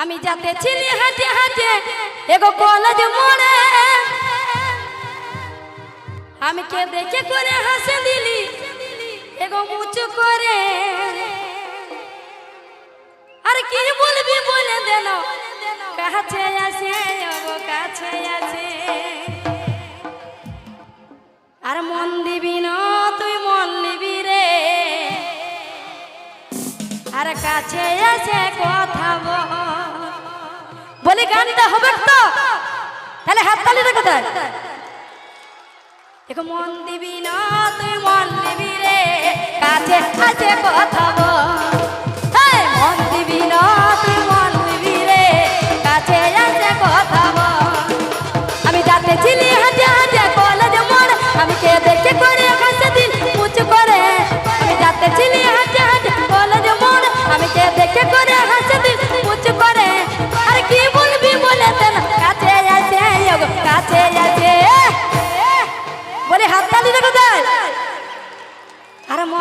আমি যাতে ছিলি হাঁটে হাঁটে এগো কলেজ মোড়ে। আমি কে দেখে করে হাসে দিলি, এগো উঁচু করে। আর কি বলবি বলে দেন, কাছে আছে ওগো কাছে আছে। আর মন দিবি না, তুই মন নিবি রে। আর কাছে আছে কথা বল। বলি গানটা হবে তো তাহলে হাত তালিটা কোথায়? দেখো, মন দিবি না, তুই মন দিবি রে। কাছে কাছে কথা বল।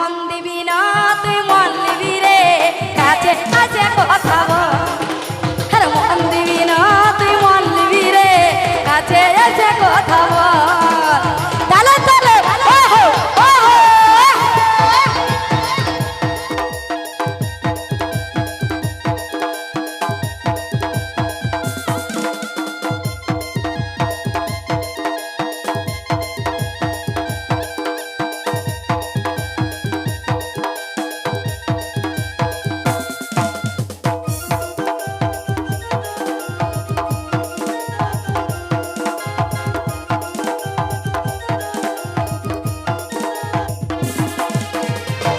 মন দিবি না তুই মন দিবি রে কাছে আছে কথা বল কাছে আছে কথা বল।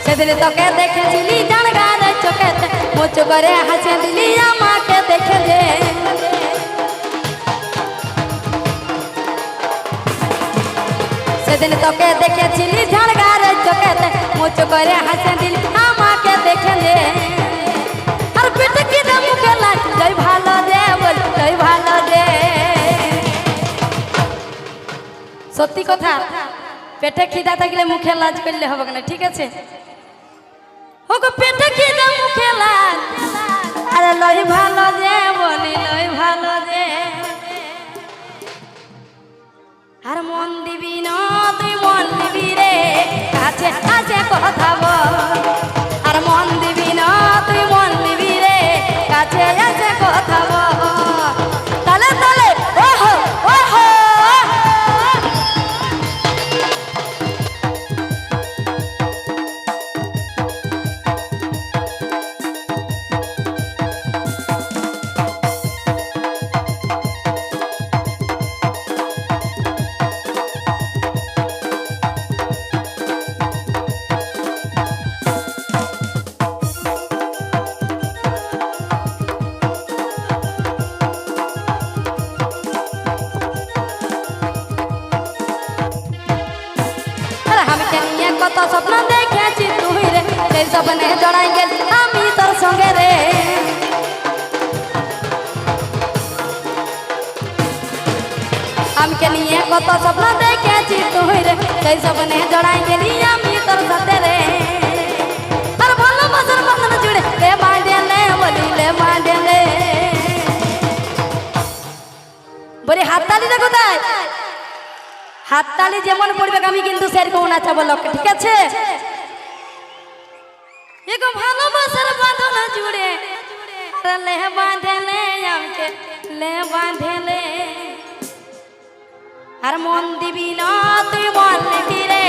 সেদিন তোকে দেখেছিলি জানগার চোখেতে মুচু করে হাসে দিলি, আমাকে দেখে যে সেদিন তোকে দেখেছিলি ঝাড়গার চোখেতে মুচু করে হাসে দিলি, আমাকে দেখে যে আর পেটে কি না মুখে লাগ তুই ভালো দে বল তুই ভালো দে। সত্যি কথা, পেটে খিদা থাকলে মুখে লাজ করলে হবে না, ঠিক আছে? ওগো পেটে খিদা মুখে কত স্বপ্ন দেখেছি তুই রে সেই স্বপ্নে জড়াই গেল আমি তোর সঙ্গে রে আমকে নিয়ে কত স্বপ্ন দেখেছি তুই রে সেই স্বপ্নে জড়াই গেলি আমি তোর সাথে রে হাততালি যেমন পড়বে আমি কিন্তু সেরকম নাচাবো লোক, ঠিক আছে? এগো ভালোবাসার বাঁধন জুড়ে লে বাঁধেলে আমাকে, লে বাঁধেলে। আর মন দিবি না, তুই মন রে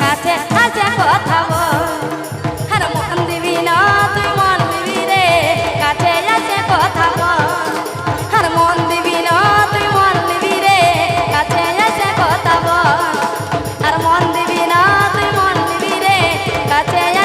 কাছে কাছে কথা কাছে